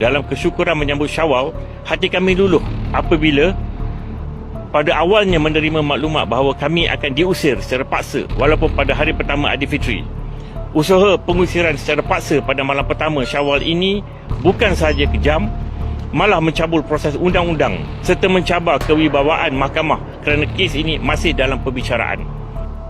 Dalam kesyukuran menyambut syawal, hati kami luluh apabila pada awalnya menerima maklumat bahawa kami akan diusir secara paksa walaupun pada hari pertama Aidilfitri. Usaha pengusiran secara paksa pada malam pertama syawal ini bukan sahaja kejam, malah mencabul proses undang-undang serta mencabar kewibawaan mahkamah kerana kes ini masih dalam perbicaraan.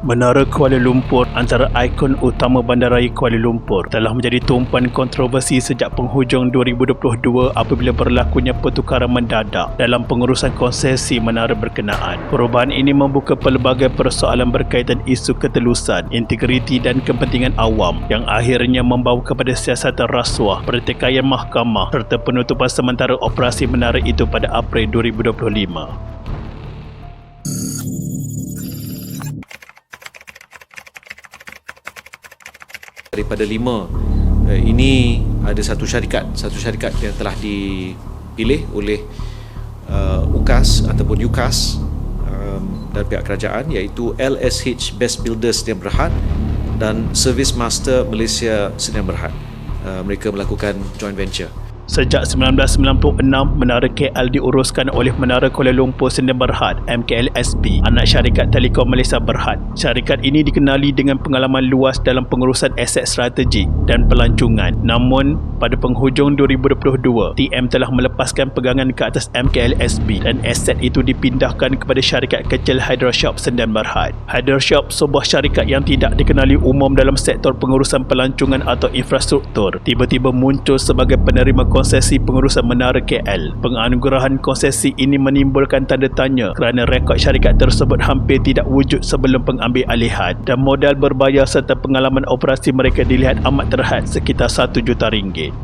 Menara Kuala Lumpur antara ikon utama bandaraya Kuala Lumpur telah menjadi tumpuan kontroversi sejak penghujung 2022 apabila berlakunya pertukaran mendadak dalam pengurusan konsesi menara berkenaan. Perubahan ini membuka pelbagai persoalan berkaitan isu ketelusan, integriti dan kepentingan awam yang akhirnya membawa kepada siasatan rasuah, pertikaian mahkamah serta penutupan sementara operasi menara itu pada April 2025. Daripada lima eh, ini ada satu syarikat satu syarikat yang telah dipilih oleh uh, UKAS ataupun UKAS um, dan pihak kerajaan iaitu LSH Best Builders Sdn Berhad dan Service Master Malaysia Sdn Berhad. Uh, mereka melakukan joint venture Sejak 1996, Menara KL diuruskan oleh Menara Kuala Lumpur Sdn Berhad MKLSB, anak syarikat Telekom Malaysia Berhad. Syarikat ini dikenali dengan pengalaman luas dalam pengurusan aset strategik dan pelancongan. Namun, pada penghujung 2022, TM telah melepaskan pegangan ke atas MKLSB dan aset itu dipindahkan kepada syarikat kecil Hydroshop Sdn Berhad. Hydroshop sebuah syarikat yang tidak dikenali umum dalam sektor pengurusan pelancongan atau infrastruktur, tiba-tiba muncul sebagai penerima konsesi pengurusan menara KL. Penganugerahan konsesi ini menimbulkan tanda tanya kerana rekod syarikat tersebut hampir tidak wujud sebelum pengambil alihan dan modal berbayar serta pengalaman operasi mereka dilihat amat terhad sekitar 1 juta ringgit.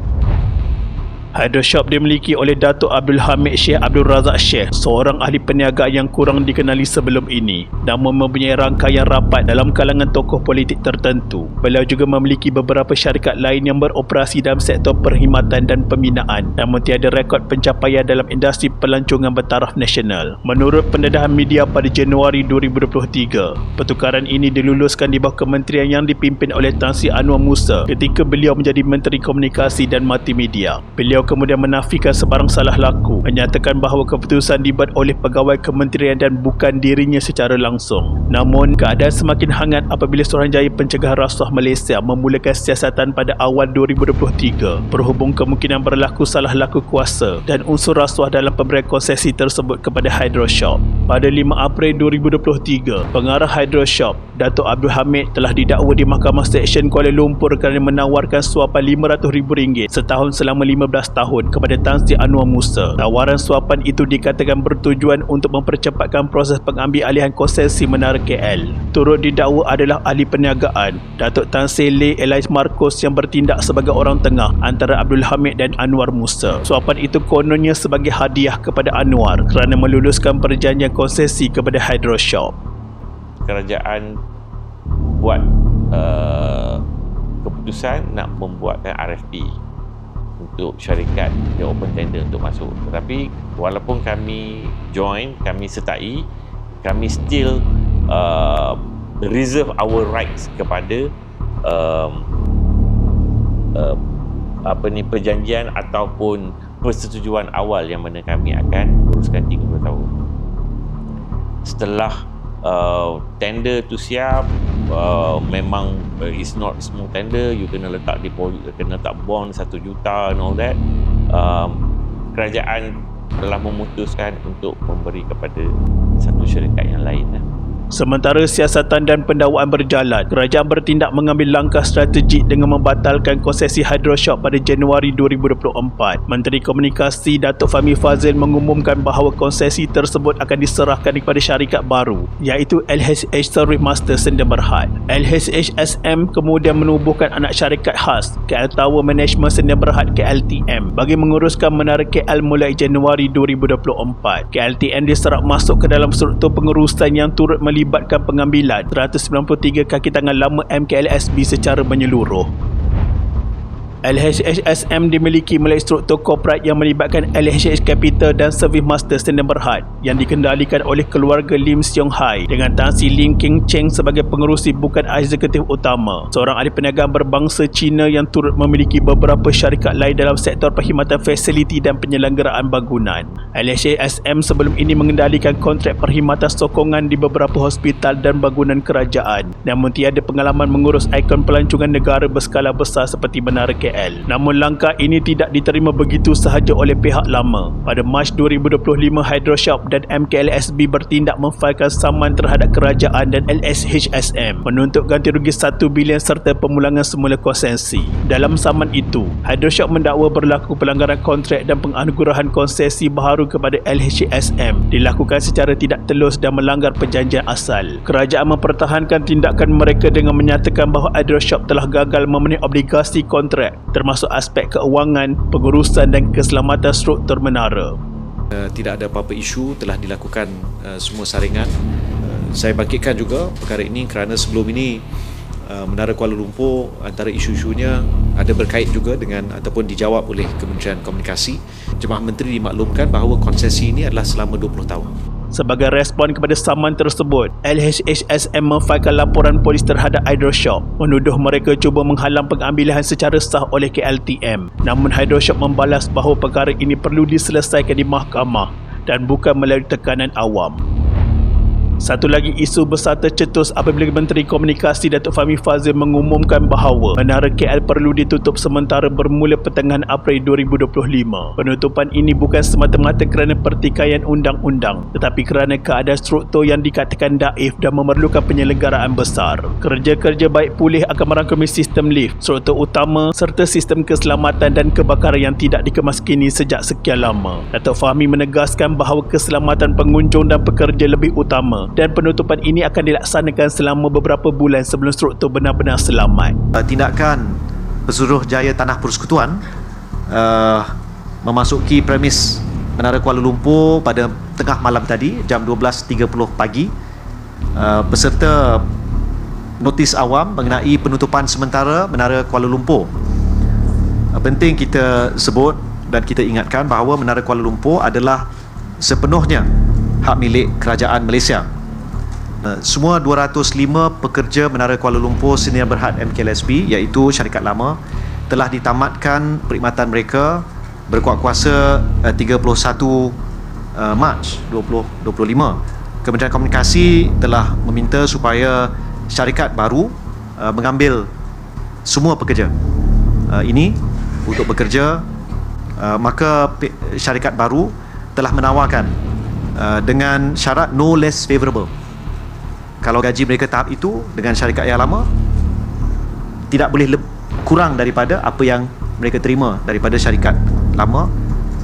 Hydroshop dimiliki oleh Datuk Abdul Hamid Syekh Abdul Razak Syekh, seorang ahli peniaga yang kurang dikenali sebelum ini, namun mempunyai rangkaian rapat dalam kalangan tokoh politik tertentu. Beliau juga memiliki beberapa syarikat lain yang beroperasi dalam sektor perkhidmatan dan pembinaan, namun tiada rekod pencapaian dalam industri pelancongan bertaraf nasional. Menurut pendedahan media pada Januari 2023, pertukaran ini diluluskan di bawah kementerian yang dipimpin oleh Tan Sri Anwar Musa ketika beliau menjadi Menteri Komunikasi dan Multimedia. Beliau kemudian menafikan sebarang salah laku, menyatakan bahawa keputusan dibuat oleh pegawai kementerian dan bukan dirinya secara langsung. Namun, keadaan semakin hangat apabila Suruhanjaya Pencegahan Rasuah Malaysia memulakan siasatan pada awal 2023 berhubung kemungkinan berlaku salah laku kuasa dan unsur rasuah dalam pemberian konsesi tersebut kepada Hydroshop. Pada 5 April 2023, pengarah Hydroshop, Datuk Abdul Hamid telah didakwa di Mahkamah Seksyen Kuala Lumpur kerana menawarkan suapan RM500,000 setahun selama 15 tahun kepada Tan Sri Anwar Musa. Tawaran suapan itu dikatakan bertujuan untuk mempercepatkan proses pengambil alihan konsesi Menara KL. Turut didakwa adalah ahli perniagaan, Datuk Tan Sri Lee Elias Marcos yang bertindak sebagai orang tengah antara Abdul Hamid dan Anwar Musa. Suapan itu kononnya sebagai hadiah kepada Anwar kerana meluluskan perjanjian konsesi kepada Hydroshop. Kerajaan buat uh, keputusan nak membuatkan RFP untuk syarikat yang open tender untuk masuk. Tetapi walaupun kami join kami sertai kami still uh, reserve our rights kepada um, uh, apa ni perjanjian ataupun persetujuan awal yang mana kami akan uruskan 30 tahun. Setelah uh, tender tu siap memang uh, it's not small tender you kena letak deposit kena letak bond 1 juta and all that um, kerajaan telah memutuskan untuk memberi kepada satu syarikat yang lain lah. Sementara siasatan dan pendakwaan berjalan, kerajaan bertindak mengambil langkah strategik dengan membatalkan konsesi Hydroshop pada Januari 2024. Menteri Komunikasi Datuk Fahmi Fazil mengumumkan bahawa konsesi tersebut akan diserahkan kepada syarikat baru, iaitu LHH Service Master Sdn Berhad. LHH SM kemudian menubuhkan anak syarikat khas, KL Tower Management Sdn Berhad KLTM, bagi menguruskan menara KL mulai Januari 2024. KLTM diserap masuk ke dalam struktur pengurusan yang turut melibatkan pengambilan 193 kaki tangan lama MKLSB secara menyeluruh. LHHSM dimiliki melalui struktur korporat yang melibatkan LHH Capital dan Service Master Standard Berhad yang dikendalikan oleh keluarga Lim Siong Hai dengan Tan Si Lim King Cheng sebagai pengerusi bukan eksekutif utama. Seorang ahli perniagaan berbangsa Cina yang turut memiliki beberapa syarikat lain dalam sektor perkhidmatan fasiliti dan penyelenggaraan bangunan. LHHSM sebelum ini mengendalikan kontrak perkhidmatan sokongan di beberapa hospital dan bangunan kerajaan namun tiada pengalaman mengurus ikon pelancongan negara berskala besar seperti Menara KL. KL. Namun langkah ini tidak diterima begitu sahaja oleh pihak lama. Pada Mac 2025, Hydroshop dan MKLSB bertindak memfailkan saman terhadap kerajaan dan LSHSM menuntut ganti rugi 1 bilion serta pemulangan semula konsensi. Dalam saman itu, Hydroshop mendakwa berlaku pelanggaran kontrak dan penganugerahan konsesi baharu kepada LHSM dilakukan secara tidak telus dan melanggar perjanjian asal. Kerajaan mempertahankan tindakan mereka dengan menyatakan bahawa Hydroshop telah gagal memenuhi obligasi kontrak termasuk aspek keuangan, pengurusan dan keselamatan struktur menara. Uh, tidak ada apa-apa isu telah dilakukan uh, semua saringan. Uh, saya bangkitkan juga perkara ini kerana sebelum ini Menara Kuala Lumpur antara isu-isunya ada berkait juga dengan ataupun dijawab oleh Kementerian Komunikasi. Jemaah Menteri dimaklumkan bahawa konsesi ini adalah selama 20 tahun. Sebagai respon kepada saman tersebut, LHHSM memfailkan laporan polis terhadap Hydroshop menuduh mereka cuba menghalang pengambilan secara sah oleh KLTM. Namun Hydroshop membalas bahawa perkara ini perlu diselesaikan di mahkamah dan bukan melalui tekanan awam. Satu lagi isu besar tercetus apabila Menteri Komunikasi Datuk Fahmi Fazil mengumumkan bahawa Menara KL perlu ditutup sementara bermula pertengahan April 2025. Penutupan ini bukan semata-mata kerana pertikaian undang-undang tetapi kerana keadaan struktur yang dikatakan daif dan memerlukan penyelenggaraan besar. Kerja-kerja baik pulih akan merangkumi sistem lift, struktur utama serta sistem keselamatan dan kebakaran yang tidak dikemaskini sejak sekian lama. Datuk Fahmi menegaskan bahawa keselamatan pengunjung dan pekerja lebih utama dan penutupan ini akan dilaksanakan selama beberapa bulan sebelum struktur benar-benar selamat. Uh, tindakan Pesuruh Jaya Tanah Persekutuan uh, memasuki premis Menara Kuala Lumpur pada tengah malam tadi jam 12.30 pagi uh, beserta notis awam mengenai penutupan sementara Menara Kuala Lumpur. Uh, penting kita sebut dan kita ingatkan bahawa Menara Kuala Lumpur adalah sepenuhnya hak milik kerajaan Malaysia Eh, semua 205 pekerja Menara Kuala Lumpur Senior Berhad MKLSB iaitu syarikat lama telah ditamatkan perkhidmatan mereka berkuat kuasa 31 uh, Mac 2025. Kementerian Komunikasi telah meminta supaya syarikat baru mengambil semua pekerja ini untuk bekerja maka syarikat baru telah menawarkan dengan syarat no less favourable kalau gaji mereka tahap itu dengan syarikat yang lama tidak boleh kurang daripada apa yang mereka terima daripada syarikat lama.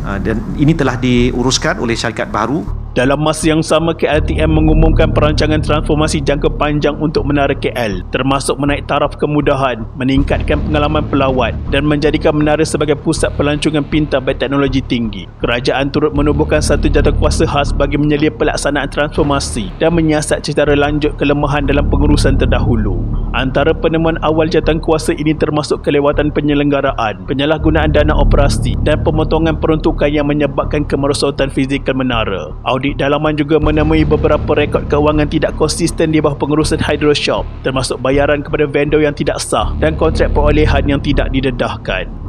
Ah, dan ini telah diuruskan oleh syarikat baru dalam masa yang sama, KLTM mengumumkan perancangan transformasi jangka panjang untuk menara KL, termasuk menaik taraf kemudahan, meningkatkan pengalaman pelawat dan menjadikan menara sebagai pusat pelancongan pintar berteknologi tinggi. Kerajaan turut menubuhkan satu kuasa khas bagi menyelia pelaksanaan transformasi dan menyiasat secara lanjut kelemahan dalam pengurusan terdahulu. Antara penemuan awal kuasa ini termasuk kelewatan penyelenggaraan, penyalahgunaan dana operasi dan pemotongan peruntukan yang menyebabkan kemerosotan fizikal menara dalaman juga menemui beberapa rekod keuangan tidak konsisten di bawah pengurusan Hydroshop termasuk bayaran kepada vendor yang tidak sah dan kontrak perolehan yang tidak didedahkan.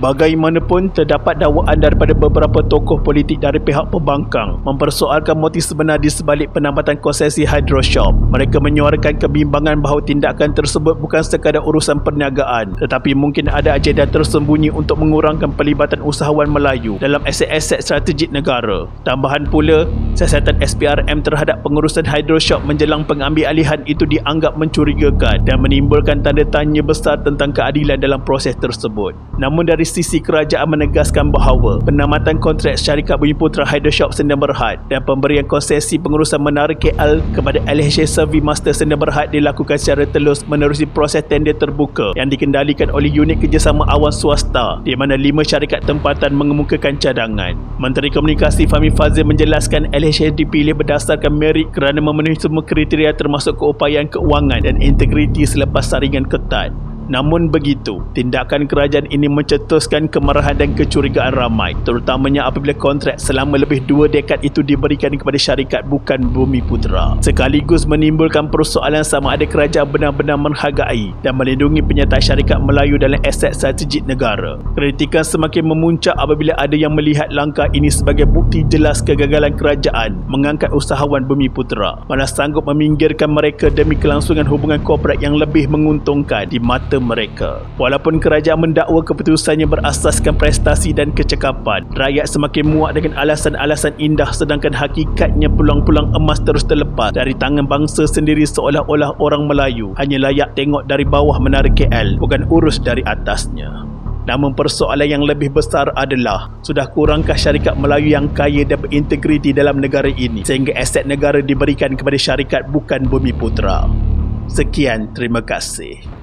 Bagaimanapun terdapat dakwaan daripada beberapa tokoh politik dari pihak pembangkang mempersoalkan motif sebenar di sebalik penambatan konsesi Hydroshop. Mereka menyuarakan kebimbangan bahawa tindakan tersebut bukan sekadar urusan perniagaan tetapi mungkin ada agenda tersembunyi untuk mengurangkan pelibatan usahawan Melayu dalam aset-aset strategik negara. Tambahan pula, siasatan SPRM terhadap pengurusan Hydroshop menjelang pengambilalihan itu dianggap mencurigakan dan menimbulkan tanda tanya besar tentang keadilan dalam proses tersebut. Namun dari sisi kerajaan menegaskan bahawa penamatan kontrak syarikat Bumi Putra Hydroshop Sdn Berhad dan pemberian konsesi pengurusan menara KL kepada LHC Survey Master Sdn Berhad dilakukan secara telus menerusi proses tender terbuka yang dikendalikan oleh unit kerjasama awan swasta di mana lima syarikat tempatan mengemukakan cadangan. Menteri Komunikasi Fahmi Fazil menjelaskan LHC dipilih berdasarkan merit kerana memenuhi semua kriteria termasuk keupayaan keuangan dan integriti selepas saringan ketat. Namun begitu, tindakan kerajaan ini mencetuskan kemarahan dan kecurigaan ramai, terutamanya apabila kontrak selama lebih dua dekad itu diberikan kepada syarikat bukan Bumi Putra. Sekaligus menimbulkan persoalan sama ada kerajaan benar-benar menghargai dan melindungi penyertaan syarikat Melayu dalam aset strategik negara. Kritikan semakin memuncak apabila ada yang melihat langkah ini sebagai bukti jelas kegagalan kerajaan mengangkat usahawan Bumi Putra mana sanggup meminggirkan mereka demi kelangsungan hubungan korporat yang lebih menguntungkan di mata mereka. Walaupun kerajaan mendakwa keputusannya berasaskan prestasi dan kecekapan, rakyat semakin muak dengan alasan-alasan indah sedangkan hakikatnya pulang-pulang emas terus terlepas dari tangan bangsa sendiri seolah-olah orang Melayu hanya layak tengok dari bawah menara KL bukan urus dari atasnya. Namun persoalan yang lebih besar adalah sudah kurangkah syarikat Melayu yang kaya dan berintegriti dalam negara ini sehingga aset negara diberikan kepada syarikat bukan Bumi Putra. Sekian, terima kasih.